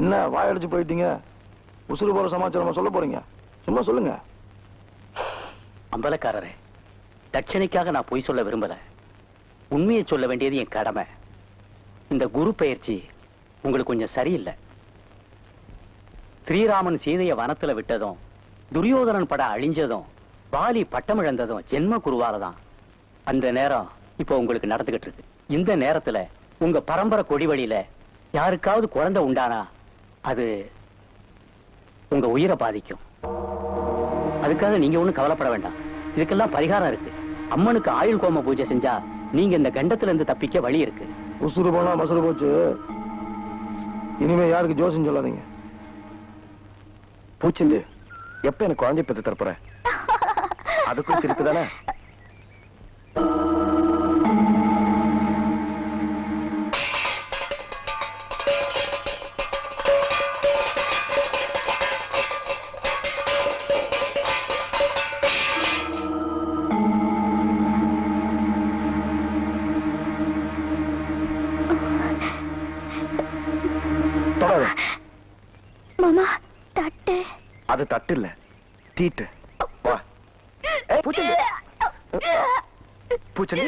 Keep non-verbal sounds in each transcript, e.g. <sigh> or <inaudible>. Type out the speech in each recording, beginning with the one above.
என்ன வாயடிச்சு போயிட்டீங்க? உசுறு போற சமாச்சாரமா சொல்ல போறீங்க. சும்மா சொல்லுங்க. அம்பலக்காரரே தட்சணைக்காக நான் பொய் சொல்ல விரும்பல. உண்மையை சொல்ல வேண்டியது என் கடமை. இந்த குரு பயிற்சி உங்களுக்கு கொஞ்சம் சரியில்லை. ஸ்ரீராமன் சீதையை வனத்துல விட்டதும் துரியோதனன் பட அழிஞ்சதும் பாலி பட்டம் இழந்ததும் ஜென்ம குருவால தான் அந்த நேரம் இப்போ உங்களுக்கு நடந்துகிட்டு இருக்கு. இந்த நேரத்துல உங்க பரம்பரை கொடி வழியில யாருக்காவது குழந்தை உண்டானா? அது உங்க உயிரை பாதிக்கும். அதுக்காக நீங்க ஒண்ணும் கவலைப்பட வேண்டாம். இதுக்கெல்லாம் பரிகாரம் இருக்கு. அம்மனுக்கு ஆயுள் கோம பூஜை செஞ்சா நீங்க இந்த கண்டத்துல இருந்து தப்பிக்க வழி இருக்கு. உசுறு போனா மசுறு போச்சு. இனிமே யாருக்கு ஜோசியம் சொல்லாதீங்க. பூச்சிந்து எப்ப எனக்கு குழந்தை பெற்று தரப்போற <laughs> அதுக்கும் சிரிப்பு தானே? தொடாத. மாமா தட்டு. அது தட்டு இல்ல தீட்டு. வா. ஏய், பூச்செண்டு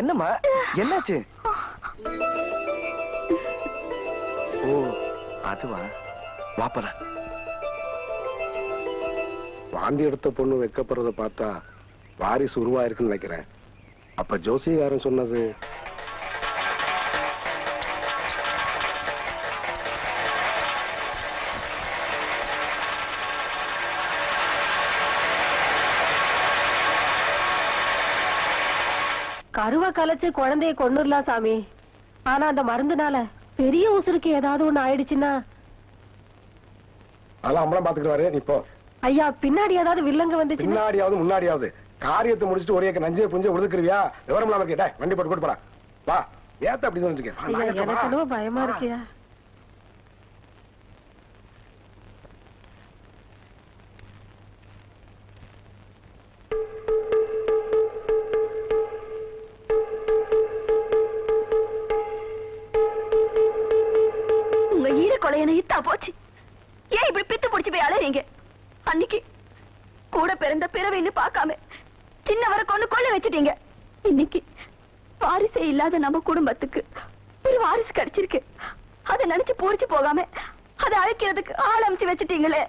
என்னம்மா? என்னாச்சு? ஓ அதுவா? வாப்பலாம் வாந்தி எடுத்த பொண்ணு வைக்கப்படுறத பார்த்தா வாரிசு உருவாயிருக்குன்னு நினைக்கிறேன். அப்ப ஜோசிகாரன் சொன்னது கருவ கலைச்சு குழந்தைய கொன்னுடலாம் சாமி. ஆனா அந்த மருந்துனால பெரிய உசுருக்கு ஏதாவது ஒண்ணு ஆயிடுச்சுன்னா? அதெல்லாம் அம்பளம் பாத்துக்கிட்டு நீ போ. ஐயா பின்னாடி ஏதாவது வில்லங்க வந்துச்சுன்னா? பின்னாடியாவது முன்னாடியாவது. காரியத்தை முடிச்சுட்டு ஒரே நஞ்சே புஞ்ச உழுதுக்குருவியா? விவரம் இல்லாம இருக்கே வண்டி போட்டு கூட்டு போடா. வா. ஏத்த அப்படி சொல்லிருக்கேன் வா, ஐயா நான் ஏத்த, வா. எனக்கு என்னவோ பயமா இருக்கியா புடிச்சு போய் அலையறீங்க அன்னைக்கு கூட பிறந்த பிறவைன்னு பார்க்காம சின்னவரை கொண்டு கொள்ள வச்சுட்டீங்க. இன்னைக்கு வாரிசே இல்லாத நம்ம குடும்பத்துக்கு ஒரு வாரிசு கிடைச்சிருக்கு. அதை நினைச்சு பூரிச்சு போகாம அதை அழைக்கிறதுக்கு ஆள் அமைச்சு வச்சுட்டீங்களே.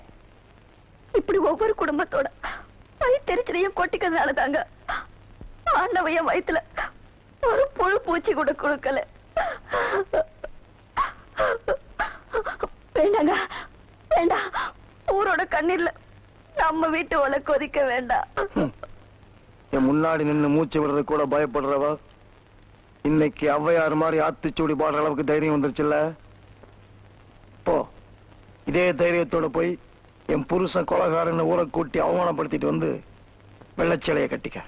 இப்படி ஒவ்வொரு குடும்பத்தோட வயிற்றுச்சலையும் கொட்டிக்கிறதுனால தாங்க ஆண்டவைய வயித்துல ஒரு புழு பூச்சி கூட கொடுக்கல வேண்டாங்க வேண்டாம். ஊரோட கண்ணீர்ல நம்ம வீட்டு ஒலை கொதிக்க வேண்டாம் என் முன்னாடி நின்னு மூச்சு விடுறது கூட பயப்படுறவ? இன்னைக்கு ஔவையார் மாதிரி ஆத்திச்சூடி பாடுற அளவுக்கு தைரியம் வந்துருச்சுல்ல? போ. இதே தைரியத்தோட போய் என் புருஷன் கொலகாரன்னு ஊரை கூட்டி அவமானப்படுத்திட்டு வந்து வெள்ளச்சேலைய கட்டிக்க.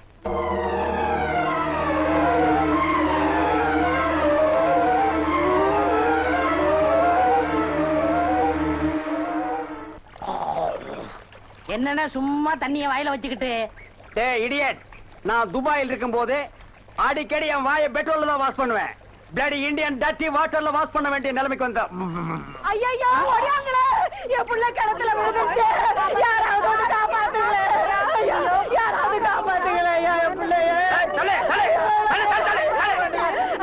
என்னன்னா சும்மா தண்ணிய வாயில வச்சுக்கிட்டு. டேய் இடியட் நான் துபாயில் இருக்கும்போது அடிக்கடி என் வாயை பெட்ரோல்ல தான் வாஷ் பண்ணுவேன். பிளடி இந்தியன் டட்டி வாட்டர்ல வாஷ் பண்ண வேண்டிய நிலைமைக்கு வந்த. ஐயோ ஓடியாங்களே என் புள்ள கிணத்துல விழுந்துச்சு யாராவது வந்து காப்பாத்துங்களே ஐயோ யாராவது காப்பாத்துங்களே ஐயா என் பிள்ளைய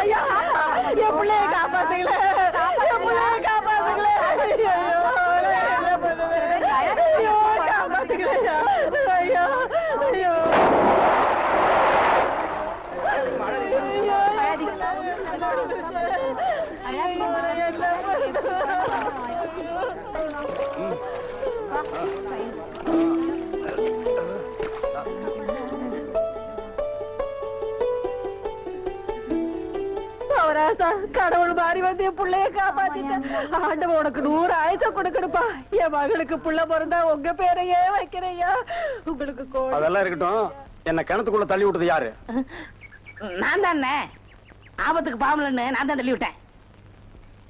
ஐயா என் பிள்ளைய காப்பாத்துங்களே என் பிள்ளைய காப்பாத்துங்களே ஐயோ என்ன பண்ணுவேன் ஐயோ காப்பாத்துங்களே ஐயோ ஐயோ அவராசா கடவுள் மாறி வந்து என் புள்ளைய காப்பாத்திட்டேன் ஆண்டவன் உனக்கு நூறு ஆயுச கொடுக்கணுப்பா என் மகளுக்கு புள்ள பிறந்தா உங்க பேரையே வைக்கிறையா உங்களுக்கு கோடி அதெல்லாம் இருக்கட்டும். என்ன கிணத்துக்குள்ள தள்ளி விட்டது யாரு? நான் தானே. ஆபத்துக்கு பாவலன்னு நான் தான் தள்ளி விட்டேன்.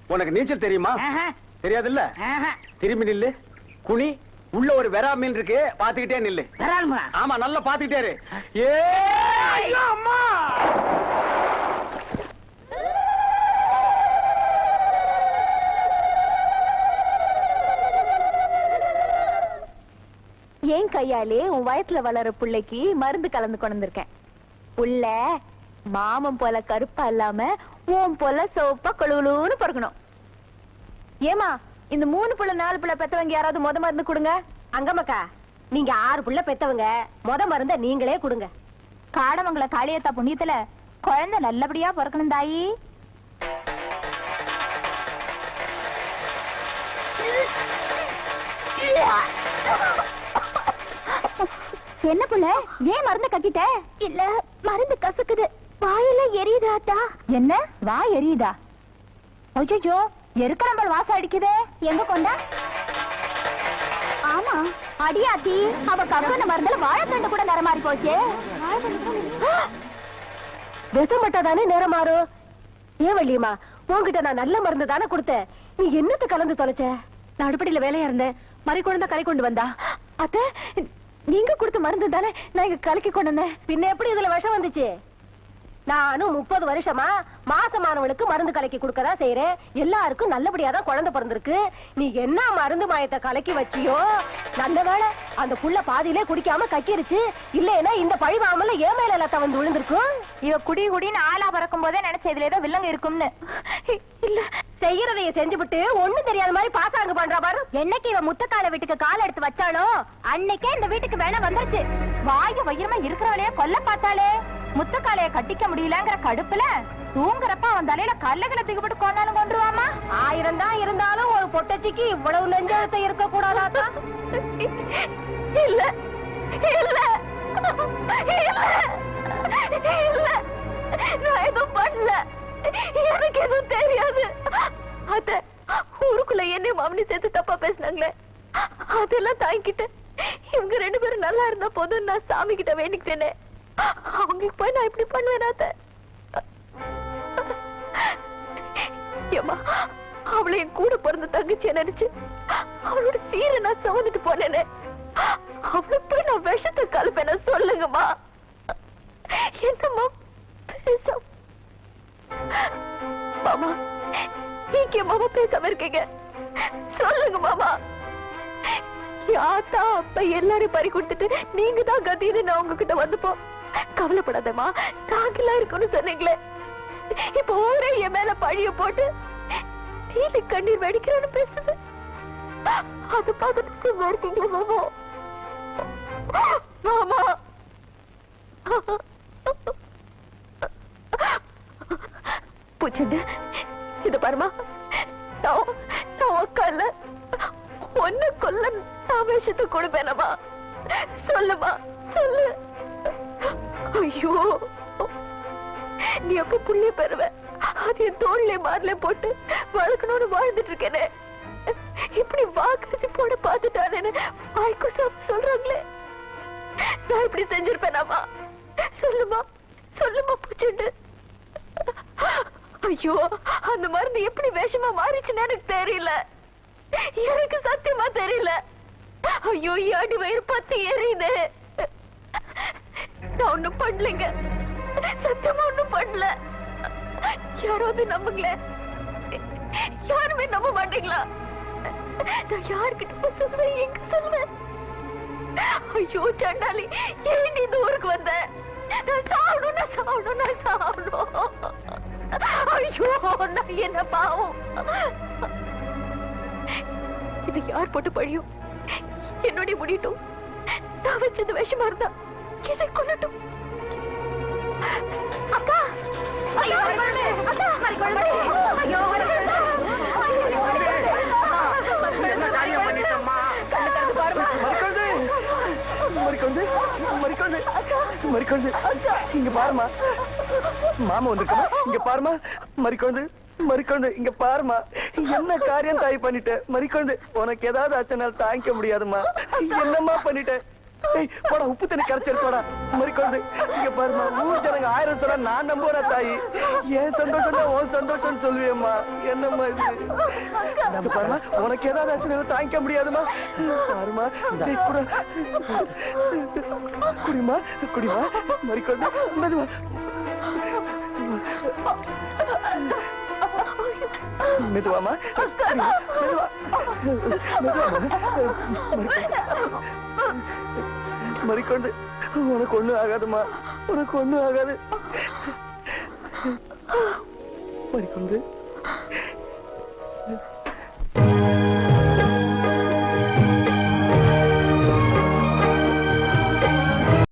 உனக்கு நீச்சல் தெரியுமா? தெரியாதுல்ல? திரும்பி நில்லு. குனி உள்ள ஒரு வெறா மீன் இருக்கு பாத்துக்கிட்டே நில்லு. ஆமா நல்லா பாத்துக்கிட்டே அம்மா! ஏன் கையாலே உன் வயசுல வளர பிள்ளைக்கு மருந்து கலந்து கொண்டிருக்கேன் புள்ள மாமம் போல கருப்பா இல்லாம உன் போல சோப்பா கொழுகுலுன்னு பிறக்கணும். ஏமா இந்த மூணு புள்ள நாலு புள்ள பெத்தவங்க யாராவது முத மருந்து கொடுங்க? அங்கமக்கா நீங்க ஆறு புள்ள பெத்தவங்க முத மருந்த நீங்களே கொடுங்க. காடமங்கல காளியத்தா புண்ணியத்துல குழந்தை நல்லபடியா பிறக்கணும் தாயி. என்ன புள்ள ஏன் மருந்து கட்டிட்ட இல்ல மருந்து கசக்குது. வாயில எரியுதாத்தா என்ன? வாய் எரியுதா? அச்சோ எருக்கரம்பல் வாசம் அடிக்குதே? எங்க கொண்டா? ஆமா அடியாத்தி அவ கம்பன மருந்துல வாழைத்தண்டு கூட நிறமாறி போச்சு. <gasps> விஷம் தானே நேரம் மாறும்? ஏன் வள்ளியம்மா உன்கிட்ட நான் நல்ல மருந்து தானே கொடுத்தேன். நீ என்னத்த கலந்து தொலைச்ச? நான் அடுப்படியில வேலையா இருந்தேன். மறை குழந்தை கலை கொண்டு வந்தா. அத்த நீங்க கொடுத்த மருந்து தானே நான் இங்க கலக்கி கொண்டு வந்தேன். பின்ன எப்படி இதுல விஷம் வந்துச்சு? நானும் முப்பது வருஷமா மாசமானவளுக்கு மருந்து கலக்கி கொடுக்கதான் செய்யறேன் எல்லாருக்கும் நல்லபடியா தான் குழந்தை பிறந்திருக்கு. நீ என்ன மருந்து மாயத்தை கலக்கி வச்சியோ? நல்ல வேளை அந்த புள்ள பாதியிலே குடிக்காம கக்கிருச்சு. இல்லைன்னா இந்த பழி வாமல ஏன் மேல லத்த வந்து விழுந்திருக்கும். இவ குடி குடின்னு ஆளா பறக்கும் போதே நினைச்ச இதுல ஏதோ வில்லங்க இருக்கும்னு. இல்ல செய்யறதைய செஞ்சுபிட்டு ஒண்ணும் தெரியாத மாதிரி பாசாங்க பண்றா பாரு. என்னைக்கு இவ முத்தக்கால வீட்டுக்கு கால் எடுத்து வச்சாலோ அன்னைக்கே இந்த வீட்டுக்கு வேலை வந்துருச்சு. வாயு வயிறமா இருக்கிறவளையே கொல்ல பார்த்தாளே. முத்தக்காலைய கட்டிக்க முடியலங்கிற கடுப்புல தூங்குறப்ப அவன் தலையில கல்லுகளை தூக்கிப்பட்டு கொண்டாலும் கொண்டுருவாமா ஆயிரம் தான் இருந்தாலும் ஒரு பொட்டச்சிக்கு இவ்வளவு நெஞ்செழுத்த இருக்க கூடாதா இல்ல. இல்ல. இல்ல. இல்ல. நான் எதுவும் பண்ணல. எனக்கு எதுவும் தெரியாது. அத ஊருக்குள்ள என்ன மாமனி சேர்த்து தப்பா பேசினாங்களே. அதெல்லாம் தாங்கிட்டு இவங்க ரெண்டு பேரும் நல்லா இருந்தா போதும் நான் சாமி கிட்ட வேண்டிக்கிட்டேனே. அவங்களுக்கு போய் நான் இப்படி பண்ணுவேன் ஏமா அவளை என் கூட பிறந்த தங்கச்சி நினைச்சு அவளோட சீரை நான் சுமந்துட்டு போனேனே. அவளுக்கு போய் நான் விஷத்தை கலப்பேன சொல்லுங்கம்மா. என்னம்மா பேச மாமா நீங்க மாமா பேசாம இருக்கீங்க. சொல்லுங்க மாமா. யாத்தா அப்ப எல்லாரும் பறி கொடுத்துட்டு நீங்க தான் கதின்னு நான் உங்ககிட்ட வந்துப்போம். கவலைப்படாதம்மா. நாங்கெல்லாம் இருக்கணும்னு சொன்னீங்களே. இப்ப ஊரே என் மேல பழிய போட்டு நீலி கண்ணீர் வெடிக்கிறேன்னு பேசுது. அது பார்த்துட்டு சும்மா மாமா. மாமா. பூச்சண்டு இது பாருமா. நான் நான் உக்கால ஒன்னு கொல்ல நான் விஷத்தை கொடுப்பேனமா சொல்லுமா சொல்லு. ஐயோ. நீ எப்ப புள்ளிய பெறுவ? அது என் தோல்ல மார்ல போட்டு வளர்க்கணும்னு வாழ்ந்துட்டு இருக்கேனே. இப்படி வாக்கரிசி போட பாத்துட்டானேன்னு வாய்க்கு சாப்பிட்டு சொல்றாங்களே. நான் இப்படி செஞ்சிருப்பேனாமா? சொல்லுமா சொல்லுமா பூச்சுண்டு. ஐயோ அந்த மருந்து எப்படி வேஷமா மாறிச்சுன்னு எனக்கு தெரியல. எனக்கு சத்தியமா தெரியல. ஐயோ அடி வயிறு பத்தி எரியுது. நான் ஒண்ணும் பண்ணலைங்க. சத்தியமா ஒண்ணும் பண்ணல. யாராவது நம்புங்களே. யாருமே நம்ப மாட்டீங்களா? நான் யாருக்கிட்ட போய் சொல்லுவேன்? எங்க சொல்லுவேன்? ஐயோ சண்டாளி ஏன் இந்த ஊருக்கு வந்த? நான் சாவணும் நான் சாப்பிடும் நான் சாவணும். ஐயோ நான் என்ன பாவம்? இது யார் போட்டு பழியும் என்னுடைய முடியட்டும் நான் வச்சது விஷமா இருந்தா. என்னை கொல்லட்டும். அக்கா ஐயோ அக்கா ஐயோ என்ன காரியம் இங்க பாருமா மாமா வந்திருக்கமா இங்க பாருமா மறிக்கொண்டு மறிக்கொழுந்து இங்க பாருமா என்ன காரியம் தாய் பண்ணிட்ட? மறிக்கொண்டு. உனக்கு ஏதாவது ஆச்சுனால் தாங்கிக்க முடியாதுமா என்னம்மா பண்ணிட்டேன் போடா உப்பு தண்ணி கரைச்சு எடுத்துடா இங்க பாருமா ஊர் ஜனங்க ஆயிரம் சொன்னா நான் நம்புறேன் தாய்? ஏன் சந்தோஷம் தான் உன் சந்தோஷம் சொல்லுவேம்மா. என்னம்மா மாதிரி பாருமா உனக்கு ஏதாவது தாங்கிக்க முடியாதுமா பாருமா கூட. குடிமா குடிமா மறிக்கொண்டு மெதுவா. மெதுவாமா மெதுவா. மெதுவாமா உனக்கு ஒண்ணும் ஆகாதுமா உனக்கு ஒண்ணும் ஆகாது மறிக்கொண்டு